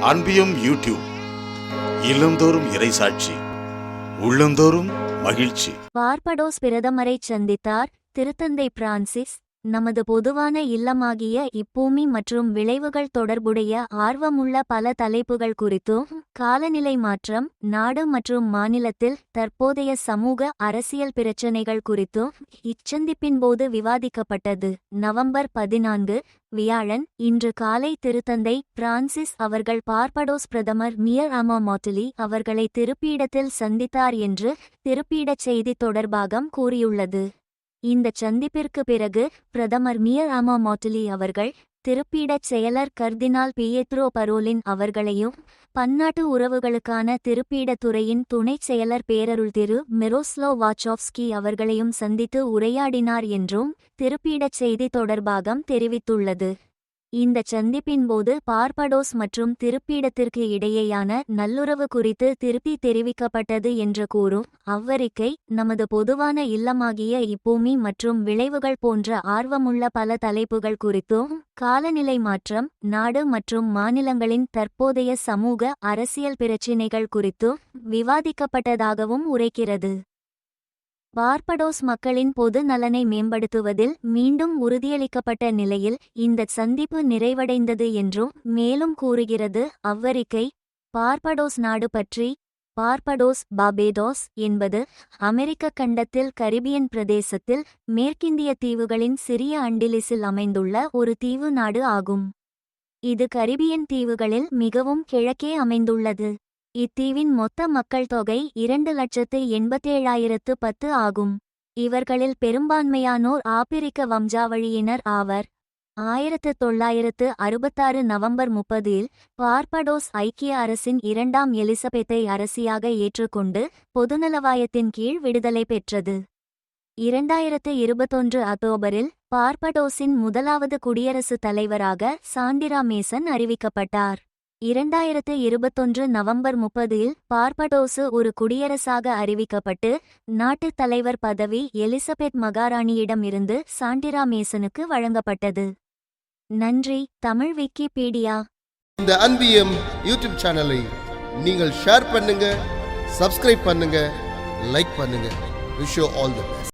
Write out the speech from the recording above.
அன்பியும் YouTube இல்லந்தோறும் இறைசாட்சி உள்ளந்தோறும் மகிழ்ச்சி. பார்படோஸ் பிரதமரை சந்தித்தார் திருத்தந்தை பிரான்சிஸ் நமது பொதுவான இல்லமாகிய இப்பூமி மற்றும் விளைவுகள் தொடர்புடைய ஆர்வமுள்ள பல தலைப்புகள் குறித்தும் காலநிலை மாற்றம் நாடு மற்றும் மாநிலத்தில் தற்போதைய சமூக அரசியல் பிரச்சினைகள் குறித்தும் இச்சந்திப்பின் போது விவாதிக்கப்பட்டது. நவம்பர் பதினான்கு வியாழன் இன்று காலை திருத்தந்தை பிரான்சிஸ் அவர்கள் பார்படோஸ் பிரதமர் மியர் அமா மாட்டிலி அவர்களை திருப்பீடத்தில் சந்தித்தார் என்று திருப்பீடச் செய்தி தொடர்பாகம் கூறியுள்ளது. இந்த சந்திப்பிற்கு பிறகு பிரதமர் மியர் அமா மாட்டிலி அவர்கள் திருப்பீடச் செயலர் கர்தினால் பியேத்ரோ பரோலின் அவர்களையும் பன்னாட்டு உறவுகளுக்கான திருப்பீடத் துறையின் துணைச் செயலர் பேரருள் திரு. மெரோஸ்லோ வாச்சாவ்ஸ்கி அவர்களையும் சந்தித்து உரையாடினார் என்றும் திருப்பீடச் செய்தி தொடர்பாகம் தெரிவித்துள்ளது. இந்த சந்திப்பின் போது பார்படோஸ் மற்றும் திருப்பீடத்திற்கு இடையேயான நல்லுறவு குறித்து திருப்பி தெரிவிக்கப்பட்டது என்று கூறும் அவ்வறிக்கை நமது பொதுவான இல்லமாகிய இப்பூமி மற்றும் விளைவுகள் போன்ற ஆர்வமுள்ள பல தலைப்புகள் குறித்தும் காலநிலை மாற்றம் நாடு மற்றும் மாநிலங்களின் தற்போதைய சமூக அரசியல் பிரச்சினைகள் குறித்தும் விவாதிக்கப்பட்டதாகவும் உரைக்கிறது. பார்படோஸ் மக்களின் பொது நலனை மேம்படுத்துவதில் மீண்டும் உறுதியளிக்கப்பட்ட நிலையில் இந்த சந்திப்பு நிறைவடைந்தது என்றும் மேலும் கூறுகிறது. அவ்வறிக்கை பார்படோஸ் நாடு பற்றி பார்படோஸ் பாபேடோஸ் என்பது அமெரிக்க கண்டத்தில் கரிபியன் பிரதேசத்தில் மேற்கிந்திய தீவுகளின் சிறிய அண்டிலிஸில் அமைந்துள்ள ஒரு தீவு நாடு ஆகும். இது கரிபியன் தீவுகளில் மிகவும் கிழக்கே அமைந்துள்ளது. இத்தீவின் மொத்த மக்கள் தொகை இரண்டு லட்சத்து எண்பத்தேழாயிரத்து பத்து ஆகும். இவர்களில் பெரும்பான்மையானோர் ஆப்பிரிக்க வம்சாவழியினர் ஆவர். ஆயிரத்து தொள்ளாயிரத்து அறுபத்தாறு நவம்பர் முப்பதில் பார்படோஸ் ஐக்கிய அரசின் இரண்டாம் எலிசபெத்தை அரசியாக ஏற்றுக்கொண்டு பொதுநலவாயத்தின் கீழ் விடுதலை பெற்றது. இரண்டாயிரத்து இருபத்தொன்று அக்டோபரில் பார்படோஸின் முதலாவது குடியரசுத் தலைவராக சாண்டிரா மேசன் அறிவிக்கப்பட்டார். இரண்டாயிரத்து இருபத்தொன்று நவம்பர் முப்பதில் பார்படோசு ஒரு குடியரசாக அறிவிக்கப்பட்டு நாட்டுத் தலைவர் பதவி எலிசபெத் மகாராணியிடம் இருந்து சாண்டிரா மேசனுக்கு வழங்கப்பட்டது. நன்றி தமிழ் விக்கிபீடியா. இந்த அன்பியம் யூடியூப் சேனலை நீங்கள் ஷேர் பண்ணுங்க சப்ஸ்கிரைப் பண்ணுங்க லைக் பண்ணுங்க. Wish all the best